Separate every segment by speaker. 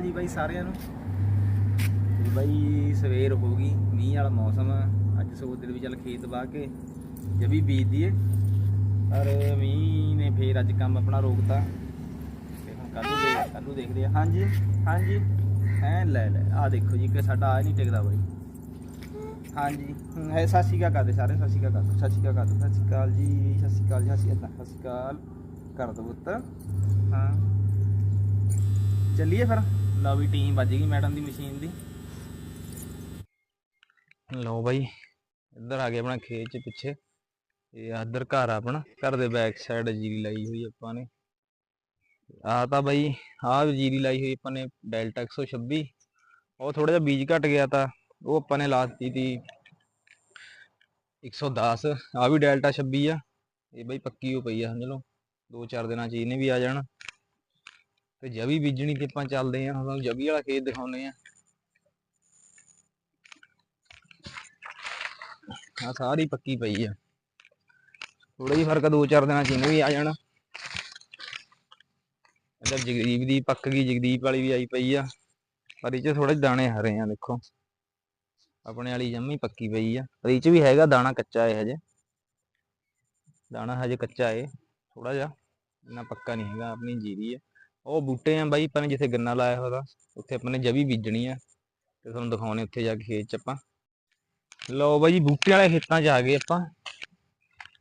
Speaker 1: ਜੀ ਬਾਈ ਸਾਰਿਆਂ ਨੂੰ। ਤੇ ਬਾਈ ਸਵੇਰ ਹੋ ਗਈ ਮੀਂਹ ਵਾਲਾ ਮੌਸਮ ਆ। ਅੱਜ ਸੋਚਦੇ ਵੀ ਚੱਲ ਖੇਤ ਵਾਹ ਕੇ ਜਵੀ ਬੀਜ ਦਈਏ। ਪਰ ਮੀਂਹ ਨੇ ਫੇਰ ਅੱਜ ਕੰਮ ਆਪਣਾ ਰੋਕਤਾ। ਤੇ ਹੁਣ ਕੱਲ ਨੂੰ ਦੇਖ ਦੇਖਦੇ ਆ। ਹਾਂਜੀ ਹਾਂਜੀ। ਐ ਲੈ ਲੈ। ਆ ਦੇਖੋ ਜੀ ਕਿ ਸਾਡਾ ਆ ਨਹੀਂ ਟਿਕਦਾ ਬਾਈ। ਹਾਂਜੀ। ਹੈ ਸਤਿ ਸ਼੍ਰੀ ਅਕਾਲ ਕਰਦੇ ਸਾਰੇ ਸਤਿ ਸ਼੍ਰੀ ਅਕਾਲ ਕਰ ਦਿਓ, ਸਤਿ ਸ਼੍ਰੀ ਅਕਾਲ ਕਰ ਸਤਿ ਸ਼੍ਰੀ ਅਕਾਲ ਜੀ ਸਤਿ ਸ਼੍ਰੀ ਅਕਾਲ ਜੀ ਅਸੀਂ ਸਤਿ ਸ਼੍ਰੀ ਅਕਾਲ। ਕਰ ਦੋ ਪੁੱਤ। ਹਾਂ। ਚੱਲੀਏ ਫਿਰ। ਲਓ ਵੀ ਟੀਮ ਵੱਜ ਗਈ ਮੈਡਮ ਦੀ ਮਸ਼ੀਨ ਦੀ। ਲਓ ਬਾਈ, ਇੱਧਰ ਆ ਗਿਆ ਆਪਣਾ ਖੇਤ ਚ ਪਿੱਛੇ। ਇਹ ਇੱਧਰ ਘਰ ਆਪਣਾ, ਘਰ ਦੇ ਬੈਕ ਸਾਈਡ ਜੀਰੀ ਲਾਈ ਹੋਈ ਆਪਾਂ ਨੇ। ਆ ਤਾਂ ਬਾਈ ਆਹ ਜੀਰੀ ਲਾਈ ਹੋਈ ਆਪਾਂ ਨੇ, ਡੈਲਟਾ 126 ਉਹ ਥੋੜਾ ਜਿਹਾ ਬੀਜ ਘਟ ਗਿਆ ਤਾਂ, ਉਹ ਆਪਾਂ ਨੇ ਲਾ ਦਿੱਤੀ ਤੀ 110 ਆ ਵੀ ਡੈਲਟਾ 26 ਆ। ਇਹ ਬਾਈ ਪੱਕੀ ਹੋ ਪਈ ਆ, ਸਮਝ ਲਓ। ਦੋ ਚਾਰ ਦਿਨਾਂ ਚ ਇਹਨੇ ਵੀ ਆ ਜਾਣਾ। ਤੇ ਜਵੀ ਬੀਜਣੀ ਤੇ ਆਪਾਂ ਚੱਲਦੇ ਆਂ ਹੁਣ ਜਵੀ ਵਾਲਾ ਖੇਤ ਦਿਖਾਉਨੇ ਆ ਆ ਸਾਰੀ ਪੱਕੀ ਪਈ ਆ। ਥੋੜਾ ਜਿਹਾ ਫ਼ਰਕ ਆ ਦੋ ਚਾਰ ਦਿਨਾਂ ਚ ਇਹਨੇ ਵੀ ਆ ਜਾਣਾ। ਇੱਧਰ ਜਗਦੀਪ ਦੀ ਪੱਕ ਗਈ, ਜਗਦੀਪ ਵਾਲੀ ਵੀ ਆਈ ਪਈ ਆ। ਪਰ ਇਹ ਚ ਥੋੜੇ ਦਾਣੇ ਹਰੇ ਆ, ਦੇਖੋ। ਆਪਣੇ ਵਾਲੀ ਜੰਮੀ ਪੱਕੀ ਪਈ ਆ। ਪਰ ਇਹ ਚ ਵੀ ਹੈਗਾ ਦਾਣਾ ਕੱਚਾ ਹੈ ਹਜੇ। ਦਾਣਾ ਹਜੇ ਕੱਚਾ ਹੈ ਥੋੜਾ ਜਿਹਾ। ਇੰਨਾ ਪੱਕਾ ਨਹੀਂ ਹੈਗਾ, ਆਪਣੀ ਜੀਰੀ ਹੈ ਉਹ ਬੂਟੇ ਆ ਬਾਈ, ਆਪਾਂ ਨੇ ਜਿੱਥੇ ਗੰਨਾ ਲਾਇਆ ਹੋਇਆ, ਉੱਥੇ ਆਪਾਂ ਨੇ ਜਵੀ ਬੀਜਣੀ ਆ ਤੇ ਤੁਹਾਨੂੰ ਦਿਖਾਉਣੇ ਉੱਥੇ ਜਾ ਕੇ ਖੇਤ ਚ ਆਪਾਂ। ਲਓ ਬਾਈ ਬੂਟੇ ਵਾਲੇ ਖੇਤਾਂ 'ਚ ਆ ਗਏ ਆਪਾਂ।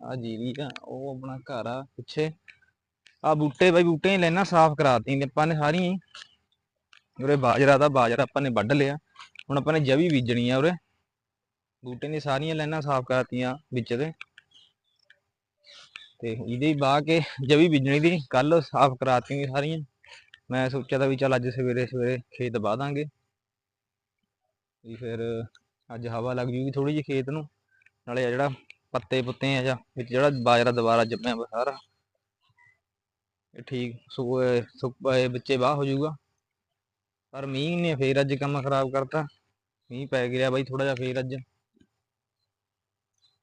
Speaker 1: ਆ ਜੀਰੀ ਆ, ਉਹ ਆਪਣਾ ਘਰ ਆ ਪਿੱਛੇ। ਆ ਬੂਟੇ ਬਾਈ, ਬੂਟੇ ਹੀ ਲੈਣਾ, ਸਾਫ਼ ਕਰਾਤੀ ਆਪਾਂ ਨੇ ਸਾਰੀਆਂ ਹੀ। ਉਰੇ ਬਾਜਰਾ ਦਾ ਬਾਜਰਾ ਆਪਾਂ ਨੇ ਵੱਢ ਲਿਆ। ਹੁਣ ਆਪਾਂ ਨੇ ਜਵੀ ਬੀਜਣੀ ਆ ਉਰੇ। ਬੂਟੇ ਨੇ ਸਾਰੀਆਂ ਲੈਣਾ, ਸਾਫ਼ ਕਰਾਤੀਆਂ ਵਿੱਚ ਦੇ। ਤੇ ਇਹਦੇ ਹੀ ਬਾਹ ਕੇ ਜਵੀ ਬੀਜਣੀ ਦੀ ਕੱਲ ਸਾਫ਼ ਕਰਾਤੀਆਂ ਸਾਰੀਆਂ। ਮੈਂ ਸੋਚਿਆ ਤਾਂ ਵੀ ਚੱਲ ਅੱਜ ਸਵੇਰੇ ਸਵੇਰੇ ਖੇਤ ਵਾਹ ਦਾਂਗੇ ਵੀ ਫਿਰ ਅੱਜ ਹਵਾ ਲੱਗ ਜੂਗੀ ਥੋੜੀ ਜਿਹੀ ਖੇਤ ਨੂੰ। ਨਾਲੇ ਆ ਜਿਹੜਾ ਪੱਤੇ ਪੁੱਤੇ ਆ ਜਾਂ ਵਿੱਚ ਜਿਹੜਾ ਬਾਜਰਾ ਦੁਬਾਰਾ ਜੰਮਿਆ ਸਾਰਾ, ਇਹ ਠੀਕ ਸੁ ਸੁੱਕ ਇਹ ਬਾਹ ਹੋ ਜਾਊਗਾ। ਪਰ ਮੀਂਹ ਨੇ ਫੇਰ ਅੱਜ ਕੰਮ ਖਰਾਬ ਕਰਤਾ। ਮੀਂਹ ਪੈ ਗਿਆ ਬਾਈ ਥੋੜਾ ਜਿਹਾ ਫੇਰ ਅੱਜ।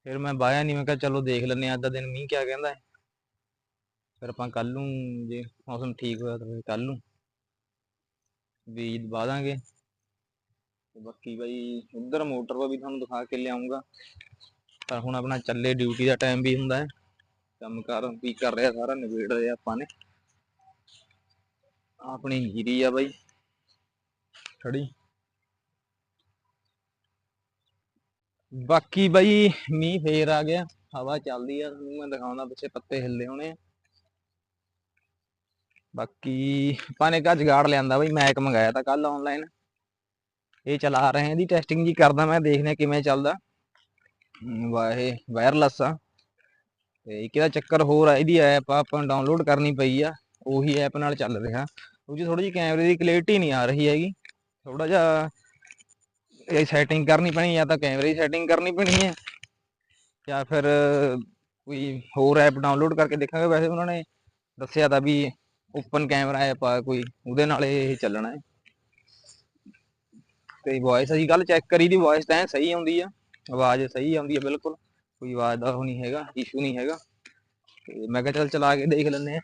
Speaker 1: ਫਿਰ ਮੈਂ ਬਾਇਆ ਨਹੀਂ ਮੈਂ ਕਿਹਾ ਚਲੋ ਦੇਖ ਲੈਂਦੇ ਆ ਅੱਜ ਦਾ ਦਿਨ ਮੀਂਹ ਕਿਆ ਕਹਿੰਦਾ ਫਿਰ ਆਪਾਂ ਕੱਲ ਨੂੰ ਜੇ ਮੌਸਮ ਠੀਕ ਹੋਇਆ ਤਾਂ ਫਿਰ ਕੱਲ ਨੂੰ ਬੀਜ ਵਾ ਦਾਂਗੇ। ਤੇ ਬਾਕੀ ਬਾਈ ਉਧਰ ਮੋਟਰ ਵਾ ਵੀ ਤੁਹਾਨੂੰ ਦਿਖਾ ਕੇ ਲਿਆਉਂਗਾ ਪਰ ਹੁਣ ਆਪਣਾ ਚੱਲੇ ਡਿਊਟੀ ਦਾ ਟਾਈਮ ਵੀ ਹੁੰਦਾ ਹੈ। ਕੰਮ ਕਾਰ ਵੀ ਕਰ ਰਿਹਾ ਸਾਰਾ, ਨਿਬੇੜ ਰਿਹਾ ਆਪਾਂ ਨੇ। ਆਪਣੀ ਜੀਰੀ ਆ ਬਾਈ। ਖੜੀ। ਬਾਕੀ ਬਾਈ ਮੀਂਹ ਫੇਰ ਆ ਗਿਆ। ਹਵਾ ਚੱਲਦੀ ਆ। ਤੁਹਾਨੂੰ ਮੈਂ ਦਿਖਾਉਂਦਾ ਪਿੱਛੇ ਪੱਤੇ ਹਿੱਲੇ ਹੋਣੇ ਆ। ਬਾਕੀ ਆਪਾਂ ਨੇ ਕਾ ਜਗਾੜ ਲਿਆਂਦਾ ਬਈ ਮੈਕ ਮੰਗਾਇਆ ਤਾਂ ਕੱਲ ਆਨਲਾਈਨ ਇਹ ਚਲਾ ਰਹੇ ਹਾਂ ਦੀ ਟੈਸਟਿੰਗ ਜੀ ਕਰਦਾ ਮੈਂ ਦੇਖਦੇ ਹਾਂ ਕਿਵੇਂ ਚੱਲਦਾ। ਹਮ, ਵਾ ਇਹ ਵਾਇਰਲੈਸ ਆ। ਤੇ ਇੱਕ ਇਹਦਾ ਚੱਕਰ ਹੋਰ ਆ ਇਹਦੀ ਐਪ ਆਪਾਂ ਡਾਊਨਲੋਡ ਕਰਨੀ ਪਈ ਆ ਉਹੀ ਐਪ ਨਾਲ ਚੱਲ ਰਿਹਾ। ਉਹ ਜੀ ਥੋੜੀ ਜਿਹੀ ਕੈਮਰੇ ਦੀ ਕਲੈਰਿਟੀ ਨਹੀਂ ਆ ਰਹੀ ਹੈਗੀ। ਥੋੜਾ ਜਿਹਾ ਇਹ ਸੈਟਿੰਗ ਕਰਨੀ ਪੈਣੀ ਜਾਂ ਤਾਂ ਕੈਮਰੇ ਦੀ ਸੈਟਿੰਗ ਕਰਨੀ ਪੈਣੀ ਹੈ ਜਾਂ ਫਿਰ ਕੋਈ ਹੋਰ ਐਪ ਡਾਊਨਲੋਡ ਕਰਕੇ ਦੇਖਾਂਗੇ। ਵੈਸੇ ਉਹਨਾਂ ਨੇ ਦੱਸਿਆ ਤਾਂ ਵੀ ਓਪਨ ਕੈਮਰਾ ਐਪ ਆ ਕੋਈ, ਉਹਦੇ ਨਾਲ ਇਹ ਚੱਲਣਾ ਹੈ। ਤੇ ਵੌਇਸ ਅਸੀਂ ਕੱਲ ਚੈੱਕ ਕਰੀ ਦੀ ਵੌਇਸ ਤਾਂ ਸਹੀ ਆਉਂਦੀ ਆ, ਆਵਾਜ਼ ਸਹੀ ਆਉਂਦੀ ਆ ਬਿਲਕੁਲ, ਕੋਈ ਆਵਾਜ਼ ਦਾ ਉਹ ਨਹੀਂ ਹੈਗਾ ਇਸ਼ੂ ਨਹੀਂ ਹੈਗਾ। ਤੇ ਮੈਂ ਕਿਹਾ ਚੱਲ ਚਲਾ ਕੇ ਦੇਖ ਲੈਂਦੇ ਆ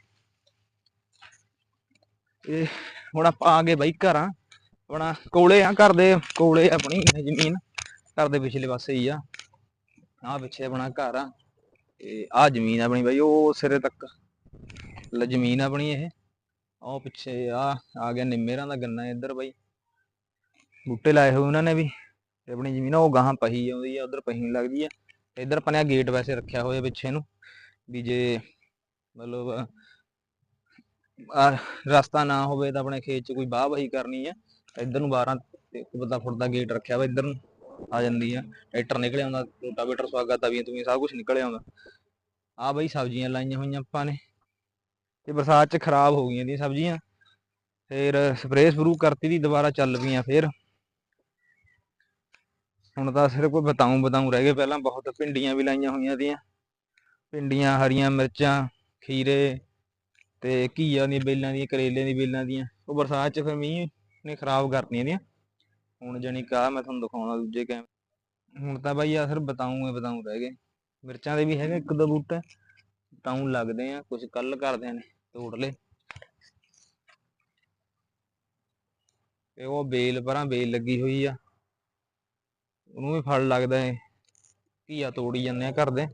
Speaker 1: ਤੇ ਹੁਣ ਆਪਾਂ ਆ ਗਏ ਬਾਈ ਘਰਾਂ, ਆਪਣਾ ਕੋਲੇ ਆ, ਘਰ ਦੇ ਕੋਲੇ ਆਪਣੀ ਜ਼ਮੀਨ, ਘਰ ਦੇ ਪਿਛਲੇ ਪਾਸੇ ਹੀ ਆ। ਆ ਪਿੱਛੇ ਆਪਣਾ ਘਰ ਆ, ਤੇ ਆ ਜ਼ਮੀਨ ਆਪਣੀ ਬਾਈ, ਉਹ ਸਿਰੇ ਤੱਕ ਜ਼ਮੀਨ ਆਪਣੀ ਇਹ। ਉਹ ਪਿੱਛੇ ਆ ਆ ਗਿਆ ਨਿੰਮੇਰਾਂ ਦਾ ਗੰਨਾ ਇੱਧਰ ਬਾਈ। ਬੂਟੇ ਲਾਏ ਹੋਏ ਉਹਨਾਂ ਨੇ ਵੀ, ਤੇ ਆਪਣੀ ਜ਼ਮੀਨ ਆ, ਉਹ ਗਾਹਾਂ ਪਹੀ ਆਉਂਦੀ ਆ, ਉਧਰ ਪਹੀ ਲੱਗਦੀ ਆ। ਇੱਧਰ ਆਪਾਂ ਨੇ ਗੇਟ ਵੈਸੇ ਰੱਖਿਆ ਹੋਇਆ ਪਿੱਛੇ ਨੂੰ, ਵੀ ਜੇ ਮਤਲਬ ਰਸਤਾ ਨਾ ਹੋਵੇ ਤਾਂ ਆਪਣੇ ਖੇਤ 'ਚ ਕੋਈ ਬਾਹ ਵਹੀ ਕਰਨੀ ਆ। ਇੱਧਰ ਨੂੰ 12 ਤੇ ਫੁੱਟ ਦਾ ਗੇਟ ਰੱਖਿਆ ਵਾ ਇੱਧਰ ਨੂੰ, ਆ ਜਾਂਦੀ ਆ। ਟਰੈਕਟਰ ਨਿਕਲ ਆਉਂਦਾ, ਰੋਟਾਵੇਟਰ ਸਵਾਗਾ ਤਵੀਆਂ ਤੁਵੀਆਂ ਸਭ ਕੁਝ ਨਿਕਲ ਆਉਂਦਾ। ਆ ਬਈ ਸਬਜ਼ੀਆਂ ਲਾਈਆਂ ਹੋਈਆਂ ਆਪਾਂ ਨੇ। ਤੇ ਬਰਸਾਤ 'ਚ ਖਰਾਬ ਹੋ ਗਈਆਂ ਦੀਆਂ ਸਬਜ਼ੀਆਂ। ਫਿਰ ਸਪਰੇਅ ਸਪਰੂ ਕਰਤੀ ਦੀ, ਦੁਬਾਰਾ ਚੱਲ ਪਈਆਂ ਫਿਰ। ਹੁਣ ਤਾਂ ਸਿਰਫ ਕੋਈ ਬਤਾਉਂ ਬਤਾਉਂ ਰਹਿ ਗਏ। ਪਹਿਲਾਂ ਬਹੁਤ ਭਿੰਡੀਆਂ ਵੀ ਲਾਈਆਂ ਹੋਈਆਂ ਦੀਆਂ। ਭਿੰਡੀਆਂ, ਹਰੀਆਂ ਮਿਰਚਾਂ, ਖੀਰੇ ਤੇ ਘੀਆ ਦੀਆਂ ਬੇਲਾਂ ਦੀਆਂ, ਕਰੇਲੇ ਦੀਆਂ ਬੇਲਾਂ ਦੀਆਂ। ਉਹ ਬਰਸਾਤ 'ਚ ਫਿਰ ਮੀਂਹ ਨੇ ਖਰਾਬ ਕਰਤੀਆਂ ਦੀਆਂ। ਹੁਣ ਜਾਣੀ ਕਾ ਮੈਂ ਤੁਹਾਨੂੰ ਦਿਖਾਉਣਾ ਦੂਜੇ ਕੈਮ ਹੁਣ ਤਾਂ ਬਾਈ ਆ ਸਿਰ ਬਤਾਉਂ ਬਤਾਉਂ ਰਹਿ ਗਏ। ਮਿਰਚਾਂ ਦੇ ਵੀ ਹੈਗੇ ਇੱਕ ਦੋ ਬੂਟੇ। ਬਤਾਉਂ ਲੱਗਦੇ ਆ ਕੁਝ ਕੱਲ ਕਰਦਿਆਂ ਨੇ ਤੋੜ ਲਏ। ਤੇ ਉਹ ਬੇਲ ਪਰਾਂ ਬੇਲ ਲੱਗੀ ਹੋਈ ਆ। ਉਹਨੂੰ ਵੀ ਫਲ ਲੱਗਦਾ ਏ। ਘੀਆ ਤੋੜੀ ਜਾਂਦੇ ਆ ਘਰ ਦੇ।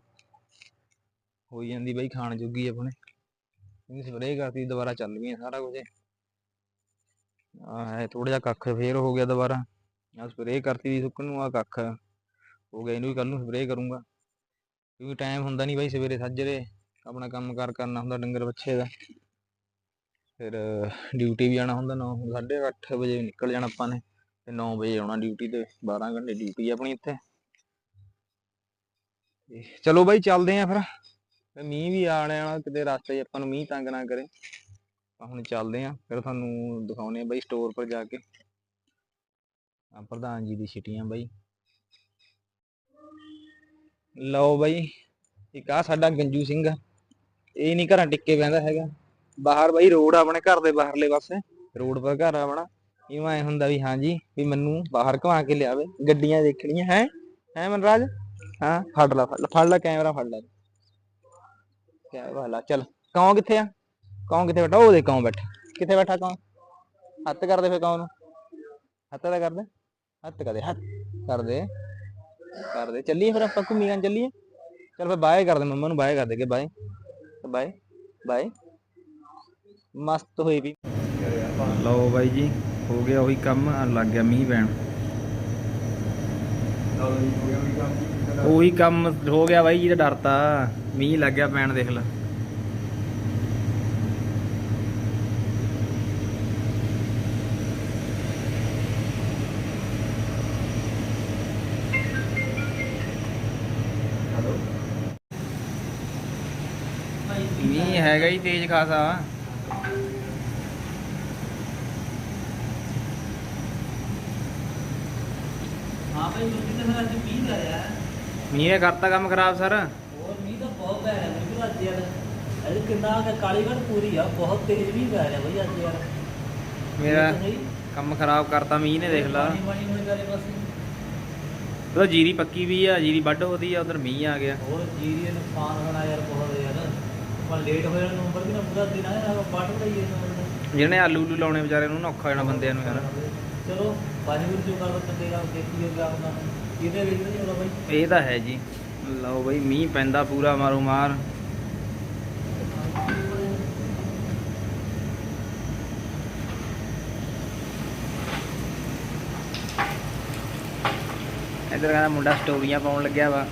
Speaker 1: ਹੋਈ ਜਾਂਦੀ ਬਈ ਖਾਣ ਜੋਗੀ ਆਪਣੇ। ਇਹ ਸਪਰੇਅ ਕਰਤੀ, ਦੁਬਾਰਾ ਚੱਲ ਗਈਆਂ ਸਾਰਾ ਕੁਝ ਆ ਥੋੜਾ ਜਿਹਾ ਕੱਖ ਫੇਰ ਹੋ ਗਿਆ ਦੁਬਾਰਾ। ਆ ਸਪਰੇਅ ਕਰਤੀ ਵੀ ਸੁੱਕਣ ਨੂੰ ਆ ਕੱਖ ਹੋ ਗਿਆ, ਇਹਨੂੰ ਵੀ ਕੱਲ ਨੂੰ ਸਪਰੇਅ ਕਰੂੰਗਾ। ਕਿਉਂਕਿ ਟਾਈਮ ਹੁੰਦਾ ਨਹੀਂ ਬਾਈ ਸਵੇਰੇ ਸੱਜਰੇ। ਆਪਣਾ ਕੰਮ ਕਾਰ ਕਰਨਾ ਹੁੰਦਾ ਡੰਗਰ ਬੱਚੇ ਦਾ। ਫਿਰ ਡਿਊਟੀ ਵੀ ਜਾਣਾ ਹੁੰਦਾ 9 8:30 ਵਜੇ ਨਿਕਲ ਜਾਣਾ ਆਪਾਂ ਨੇ। ਤੇ 9 ਵਜੇ ਆਉਣਾ ਡਿਊਟੀ ਤੇ 12 ਘੰਟੇ ਡਿਊਟੀ ਆਪਣੀ ਇੱਥੇ। ਚਲੋ ਬਾਈ, ਚੱਲਦੇ ਆਂ ਫਿਰ। ਤੇ ਮੀਂਹ ਵੀ ਆਣ ਵਾਲਾ, ਕਿਤੇ ਰਸਤੇ 'ਚ ਆਪਾਂ ਨੂੰ ਮੀਂਹ ਤੰਗ ਨਾ ਕਰੇ। ਆਪਾਂ ਹੁਣ ਚੱਲਦੇ ਆਂ ਫਿਰ ਤੁਹਾਨੂੰ ਦਿਖਾਉਨੇ ਆ ਬਾਈ ਸਟੋਰ ਪਰ ਜਾ ਕੇ। ਆ ਪ੍ਰਧਾਨ ਜੀ ਦੀ ਛਿਟੀਆਂ ਬਾਈ। ਲਓ ਬਾਈ, ਇੱਕ ਆ ਸਾਡਾ ਗੰਜੂ ਸਿੰਘ। ਆ। ਇਹ ਨਹੀਂ ਘਰਾਂ ਟਿੱਕੇ ਬਹਿੰਦਾ ਹੈਗਾ। ਬਾਹਰ ਬਾਈ ਰੋਡ ਆਪਣੇ ਘਰ ਦੇ ਬਾਹਰਲੇ ਪਾਸੇ। ਰੋਡ ਪਰ ਘਰ ਆਪਣਾ। ਇਵੇਂ ਐ ਹੁੰਦਾ ਵੀ ਹਾਂਜੀ, ਵੀ ਮੈਨੂੰ ਬਾਹਰ ਘੁਮਾ ਕੇ ਲਿਆਵੇ। ਗੱਡੀਆਂ ਦੇਖਣੀਆਂ, ਹੈ? ਹੈ ਮਨਰਾਜ? ਹਾਂ, ਫੜ ਲਾ ਫੜ ਲਾ ਕੈਮਰਾ ਫੜ ਲਾ। ਕਿਆ ਵਾਲਾ ਚੱਲ। ਕੌਂ ਕਿੱਥੇ ਆ? ਕੌਂ ਕਿੱਥੇ ਬੈਠਾ? ਉਹ ਦੇ ਕੌਂ ਬੈਠਾ। ਕਿੱਥੇ ਬੈਠਾ ਕੌਂ ਹੱਥ ਕਰਦੇ ਫੇ ਕੌਂ ਨੂੰ। ਹੱਥ ਦਾ। ਕਰਦੇ ਹੱਥ ਕਰਦੇ ਹੱਥ ਕਰਦੇ ਕਰਦੇ ਚੱਲੀਏ ਫਿਰ ਆਪਾਂ ਘੁੰਮੀ ਆਂ ਚੱਲੀਏ। ਚੱਲ ਫੇ ਬਾਏ ਕਰਦੇ ਮੰਮਾ ਨੂੰ, ਬਾਏ ਕਰ ਦੇਗੇ ਬਾਏ। ਬਾਏ ਬਾਏ ਮਸਤ ਹੋਈ ਵੀ। ਲਓ ਬਾਈ ਜੀ ਹੋ ਗਿਆ ਉਹੀ ਕੰਮ ਆ ਲੱਗ ਗਿਆ ਮੀਂਹ ਪੈਣ। ਉਹੀ ਕੰਮ। ਹੋ ਗਿਆ ਬਾਈ ਜੀ ਤਾਂ। ਡਰਤਾ ਮੀਂਹ ਲੱਗ ਗਿਆ ਪੈਣ ਦੇਖ ਲੈ। ਹੈਗਾ ਹੀ ਤੇਜ਼ ਖਾਸਾ।
Speaker 2: ਹਾਂ ਭਾਈ ਤੁਸੀਂ ਤਾਂ ਫਿਰ ਅੱਜ ਮੀਂਹ ਪੈ ਰਿਹਾ ਹੈ।
Speaker 1: ਮੀਂਹ ਨੇ ਕਰਤਾ ਕੰਮ ਖਰਾਬ ਸਰ।
Speaker 2: ਹੋਰ ਮੀਂਹ ਤਾਂ ਬਹੁਤ ਪੈ ਰਿਹਾ ਮੈਨੂੰ ਅੱਜ ਯਾਰ। ਅੱਜ ਕਿੰਨਾ ਕਿ ਕਾਲੀਗੜ੍ਹ ਪੂਰੀ ਆ ਬਹੁਤ ਤੇਜ਼ ਮੀਂਹ ਪੈ ਰਿਹਾ ਬਈ ਅੱਜ ਯਾਰ।
Speaker 1: ਮੇਰਾ। ਕੰਮ ਖਰਾਬ ਕਰਤਾ ਮੀਂਹ ਨੇ ਦੇਖ ਲਾ। ਉਹ ਜੀਰੀ ਪੱਕੀ ਵੀ ਆ ਜੀਰੀ ਵੱਢ ਹੋਦੀ ਆ ਉਧਰ ਮੀਂਹ ਆ ਗਿਆ।
Speaker 2: ਹੋਰ ਜੀਰੀ ਨੁਕਸਾਨ ਹੋਣਾ ਯਾਰ ਬਹੁਤ ਪਰ ਲੇਟ ਹੋ ਨਾ ਪੂਰਾ ਦਿਨ ਆਇਆ
Speaker 1: ਜਿਹਨੇ ਆਲੂ ਉਲੂ ਲਾਉਣੇ ਵਿਚਾਰੇ ਨੂੰ ਨਾ ਔਖਾ ਹੋ ਜਾਣਾ ਬੰਦਿਆਂ ਨੂੰ ਯਾਰ।
Speaker 2: ਚਲੋ ਵਾਹਿਗੁਰੂ ਜੋ ਕਰ ਬੰਦੇ ਦਾ ਦੇਖੀ ਜੋ ਗਿਆ ਹੁੰਦਾ। ਇਹਦੇ ਵਿੱਚ ਨਹੀਂ ਹੋਣਾ ਬਾਈ।
Speaker 1: ਇਹ ਤਾਂ ਹੈ ਜੀ। ਲਓ ਬਈ ਮੀਂਹ ਪੈਂਦਾ ਪੂਰਾ ਮਾਰੋ ਮਾਰ। ਇਧਰ ਕਹਿੰਦਾ ਮੁੰਡਾ ਸਟੋਰੀਆਂ ਪਾਉਣ ਲੱਗਿਆ ਵਾ।